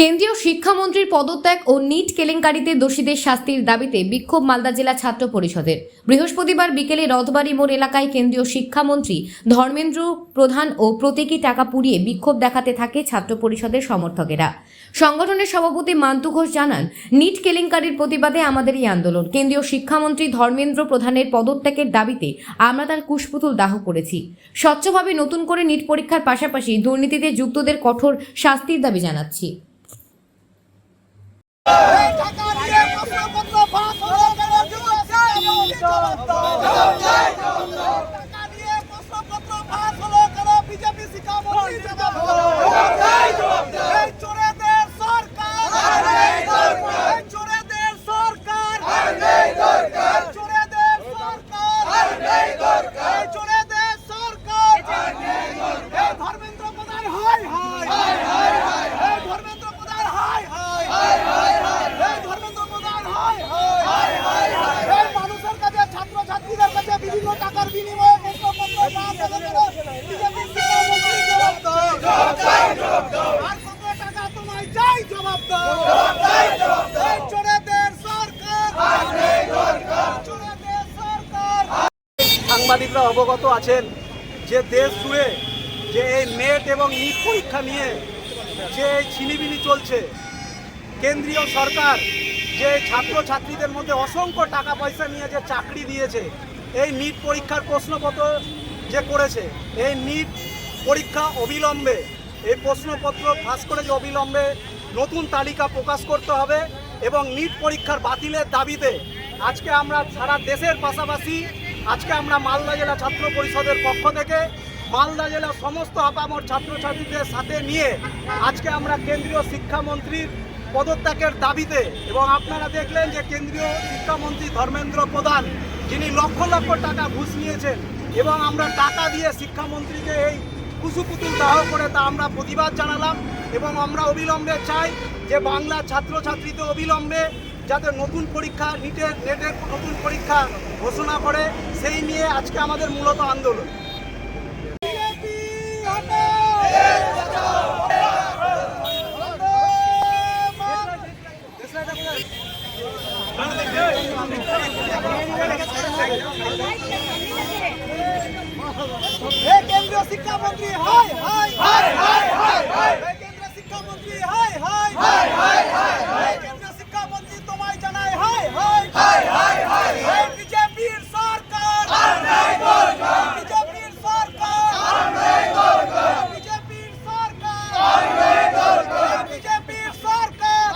কেন্দ্রীয় শিক্ষামন্ত্রীর পদত্যাগ ও নিট কেলেঙ্কারিতে দোষীদের শাস্তির দাবিতে বিক্ষোভ মালদা জেলা ছাত্র পরিষদের। বৃহস্পতিবার বিকেলে রথবাড়ি মোড় এলাকায় কেন্দ্রীয় শিক্ষামন্ত্রী ধর্মেন্দ্র প্রধান ও প্রতীকী টাকা পুড়িয়ে বিক্ষোভ দেখাতে থাকে ছাত্র পরিষদের সমর্থকেরা। সংগঠনের সভাপতি মান্তু ঘোষ জানান, নিট কেলেঙ্কারির প্রতিবাদে আমাদের এই আন্দোলন। কেন্দ্রীয় শিক্ষামন্ত্রী ধর্মেন্দ্র প্রধানের পদত্যাগের দাবিতে আমরা তার কুশপুতুল দাহ করেছি। স্বচ্ছভাবে নতুন করে নিট পরীক্ষার পাশাপাশি দুর্নীতিতে যুক্তদের কঠোর শাস্তির দাবি জানাচ্ছি। টাকা দিয়ে প্রশ্নপত্র ফাঁস হলো কেন যুবক জবাব দাও। টাকা দিয়ে প্রশ্নপত্র ফাঁস হলো কেন বিজেপি শিক্ষামন্ত্রী জবাব দাও। এই চোরেদের সরকার এই চোরেদের সরকার এই চোরেদের সরকার এই চোরেদের সরকার এই ধর্মেন্দ্র প্রধান হাই হাই এই ধর্মেন্দ্র প্রধান হাই হাই এই ধর্মেন্দ্র প্রধান হাই হাই এই মানুষের কাছে ছাত্র ছাত্রীদের কাছে বিভিন্ন টাকার বিনিময়ে প্রশ্নপত্র পাস হলো কেন বিজেপি শিক্ষামন্ত্রী জবাব দাও আর কত টাকা তোমায় চাই জবাব দাও এই চোরেদের সরকার চোরেদের সরকার সাংবাদিকরা অবগত আছেন যে দেশ জুড়ে যে এই নেট এবং নিট পরীক্ষা নিয়ে যে ছিনিবিনি চলছে, কেন্দ্রীয় সরকার যে ছাত্রছাত্রীদের মধ্যে অসংখ্য টাকা পয়সা নিয়ে যে চাকরি দিয়েছে এই নিট পরীক্ষার প্রশ্নপত্র যে করেছে, এই নিট পরীক্ষা অবিলম্বে, এই প্রশ্নপত্র ফাঁস করে যে অবিলম্বে নতুন তালিকা প্রকাশ করতে হবে এবং নিট পরীক্ষার বাতিলের দাবিতে আজকে আমরা সারা দেশের পাশাপাশি, আজকে আমরা মালদা জেলা ছাত্র পরিষদের পক্ষ থেকে মালদা জেলার সমস্ত আপামর ছাত্রছাত্রীদের সাথে নিয়ে আজকে আমরা কেন্দ্রীয় শিক্ষামন্ত্রীর পদত্যাগের দাবিতে এবং আপনারা দেখলেন যে কেন্দ্রীয় শিক্ষামন্ত্রী ধর্মেন্দ্র প্রধান, যিনি লক্ষ লক্ষ টাকা ঘুষ নিয়েছেন এবং আমরা টাকা দিয়ে শিক্ষামন্ত্রীকে এই কুসুপুতুল দাহ করে তা আমরা প্রতিবাদ জানালাম এবং আমরা অবিলম্বে চাই যে বাংলা ছাত্রছাত্রীতে অবিলম্বে যাতে নতুন পরীক্ষা নিটের, নেটের নতুন পরীক্ষা ঘোষণা করে, সেই নিয়ে আজকে আমাদের মূলত আন্দোলন। কেন্দ্রীয় শিক্ষামন্ত্রী high high high high high